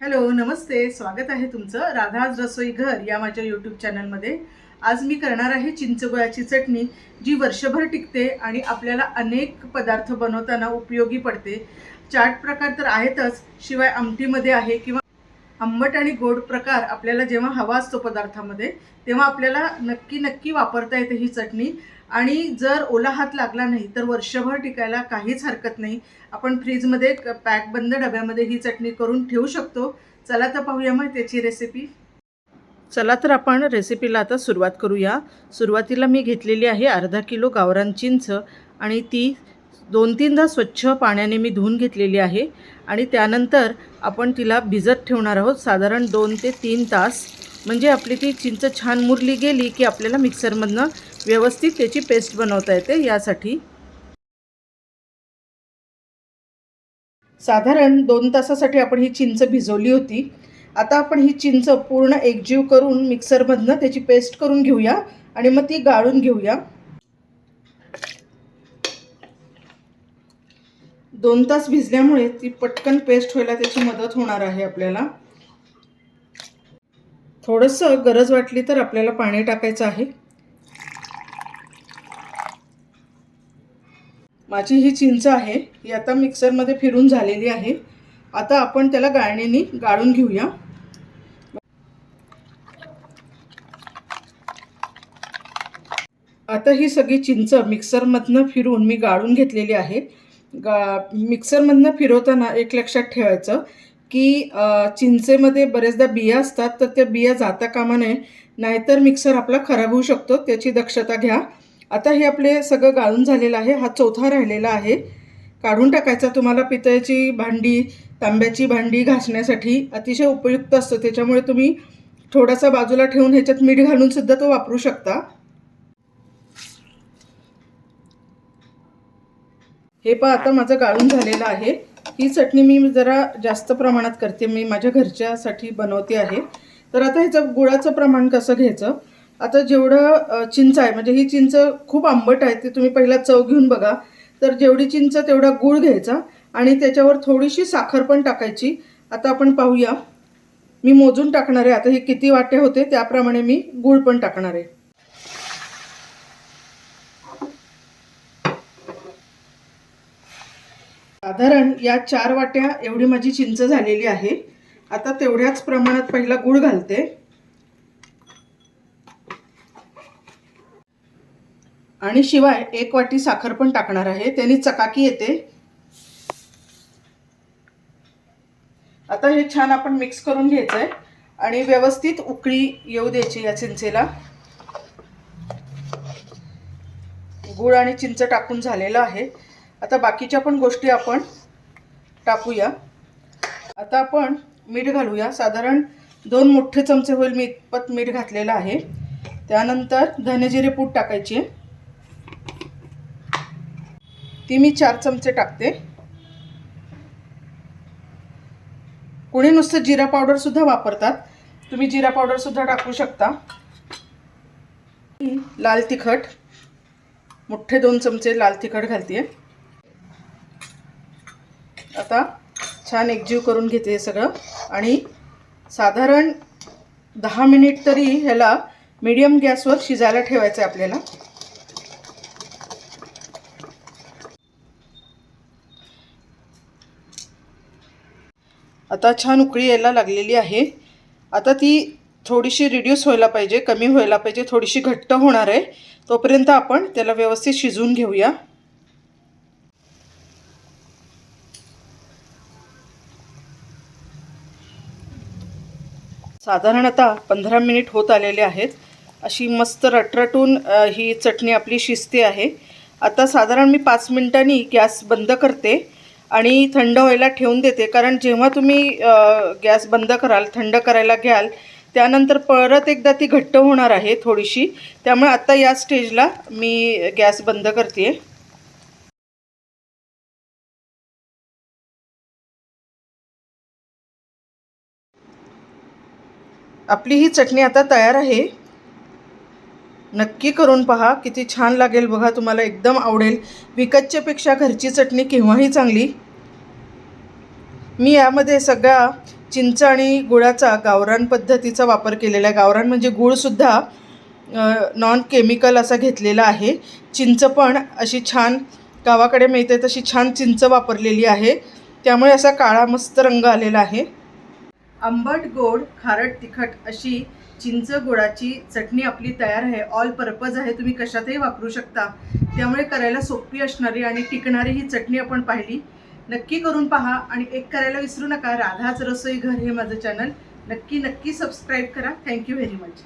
Hello नमस्ते. स्वागत आहे तुमचं राधाज रसोई घर या माझ्या यूट्यूब चॅनलमध्ये आज मी करणार आहे चिंचगुळाची चटणी जी वर्षभर टिकते आणि आपल्याला अनेक पदार्थ बनवताना उपयोगी पडते. चाट प्रकार तर आहेतच शिवाय आमटीमध्ये आहे किंवा आंबट आणि गोड प्रकार आपल्याला जेव्हा हवा असतो पदार्थामध्ये तेव्हा आपल्याला नक्की नक्की वापरता येते ही चटणी. आणि जर ओला हात लागला नाही तर वर्षभर टिकायला काहीच हरकत नाही. आपण फ्रीजमध्ये क- पॅक बंद डब्यामध्ये ही चटणी करून ठेवू शकतो. चला तर पाहूया मग त्याची रेसिपी. चला तर आपण रेसिपीला आता सुरुवात करूया. सुरुवातीला मी घेतलेली आहे अर्धा किलो गावरान चिंच आणि ती दोन तीनदा स्वच्छ पाण्याने मी धुवून घेतलेली आहे आणि त्यानंतर आपण तिला भिजत ठेवणार आहोत. साधारण दोन ते तीन तास. म्हणजे आपली ती चिंच छान मुरली गेली की आपल्याला मिक्सरमधनं व्यवस्थित त्याची पेस्ट बनवता येते यासाठी. साधारण दोन तासासाठी आपण ही चिंच भिजवली होती. आता आपण ही चिंच पूर्ण एकजीव करून मिक्सरमधनं त्याची पेस्ट करून घेऊया आणि मग ती गाळून घेऊया. दोन तास भिजल्यामुळे ती पटकन पेस्ट व्हायला त्याची मदत होणार आहे आपल्याला. थोडंसं गरज वाटली तर आपल्याला पाणी टाकायचं आहे. माझी ही चिंच आहे ही आता मिक्सरमध्ये फिरून झालेली आहे. आता आपण त्याला गाळणीने गाळून घेऊया. आता ही सगळी चिंच मिक्सरमधनं फिरून मी गाळून घेतलेली आहे. गा मिक्सरमधनं फिरवताना एक लक्षात ठेवायचं की चिंचेमध्ये बरेचदा बिया असतात तर त्या बिया जाता कामा नये नाहीतर मिक्सर आपला खराब होऊ शकतो त्याची दक्षता घ्या. आता हे आपले सगळं गाळून झालेलं आहे हा चौथा राहिलेला आहे. काढून टाकायचा तुम्हाला पितळेची भांडी तांब्याची भांडी घासण्यासाठी अतिशय उपयुक्त असतं त्याच्यामुळे तुम्ही थोडासा बाजूला ठेवून ह्याच्यात मीठ घालून सुद्धा तो वापरू शकता. हे पण आता माझं गाळून झालेलं आहे. ही चटणी मी जरा जास्त प्रमाणात करते. मी माझ्या घरच्यासाठी बनवते आहे. तर आता ह्याचं गुळाचं प्रमाण कसं घ्यायचं? आता जेवढं चिंच आहे म्हणजे ही चिंच खूप आंबट आहे ते तुम्ही पहिला चव घेऊन बघा. तर जेवढी चिंच तेवढा गूळ घ्यायचा आणि त्याच्यावर थोडीशी साखर पण टाकायची. आता आपण पाहूया. मी मोजून टाकणार आहे. आता हे किती वाटे होते त्याप्रमाणे मी गूळ पण टाकणार आहे. साधारण या चार वाट्या एवढी माझी चिंच झालेली आहे. आता तेवढ्याच प्रमाणात पहिला गूळ घालते. आणि शिवाय एक वाटी साखर पण टाकणार आहे. त्याने चकाकी येते. आता हे छान आपण मिक्स करून घ्यायचं आहे आणि व्यवस्थित उकळी येऊ द्यायची या चिंचेला. गूळ आणि चिंच टाकून झालेलं आहे. आता बाकीच्या पण गोष्टी आपण टाकूया. आता आपण मीठ घालूया. साधारण दोन मोठे चमचे होईल मी इतपत मीठ घातलेलं आहे. त्यानंतर धनेजिरे पूड टाकायची. आहे ती मी चार चमचे टाकते. कोणी नुसतं जिरा पावडरसुद्धा वापरतात. तुम्ही जिरा पावडरसुद्धा टाकू शकता. लाल तिखट. मोठे दोन चमचे लाल तिखट घालते. आता छान एकजीव करून घेते हे सगळं. आणि साधारण दहा मिनिट तरी ह्याला मीडियम गॅसवर शिजायला ठेवायचं आहे आपल्याला. आता छान उकळी यायला लागलेली आहे. आता ती थोडीशी रिड्यूस व्हायला पाहिजे कमी व्हायला पाहिजे थोडीशी घट्ट होणार आहे. तोपर्यंत आपण त्याला व्यवस्थित शिजवून घेऊया. साधारण आता पंधरा मिनिट होत आलेले आहेत. अशी मस्त रटरटून ही चटणी आपली शिजते आहे. आता साधारण मी पाच मिनटांनी गॅस बंद करते आणि थंड व्हायला ठेवून देते. कारण जेव्हा तुम्ही गॅस बंद कराल थंड करायला घ्याल त्यानंतर परत एकदा ती घट्ट होणार आहे थोडीशी. त्यामुळे आत्ता या स्टेजला मी गॅस बंद करते आपली ही चटणी आता तयार आहे. नक्की करून पहा किती छान लागेल बघा तुम्हाला एकदम आवडेल. विकतच्यापेक्षा घरची चटणी केव्हाही चांगली. मी यामध्ये सगळ्या चिंच आणि गुळाचा गावरान पद्धतीचा वापर केलेला आहे. गावरान म्हणजे गुळसुद्धा नॉन केमिकल असा घेतलेला आहे. चिंच पण अशी छान गावाकडे मिळते तशी छान चिंच वापरलेली आहे. त्यामुळे असा काळा मस्त रंग आलेला आहे. आंबट गोड खारट तिखट अशी चिंच गोडाची चटणी आपली तयार आहे. ऑल पर्पज आहे. तुम्ही कशातही वापरू शकता. त्यामुळे करायला सोपी असणारी आणि टिकणारी ही चटणी आपण पाहिली. नक्की करून पहा आणि एक करायला विसरू नका. राधाच रसोई घर हे माझं चॅनल नक्की नक्की सबस्क्राईब करा. Thank you very much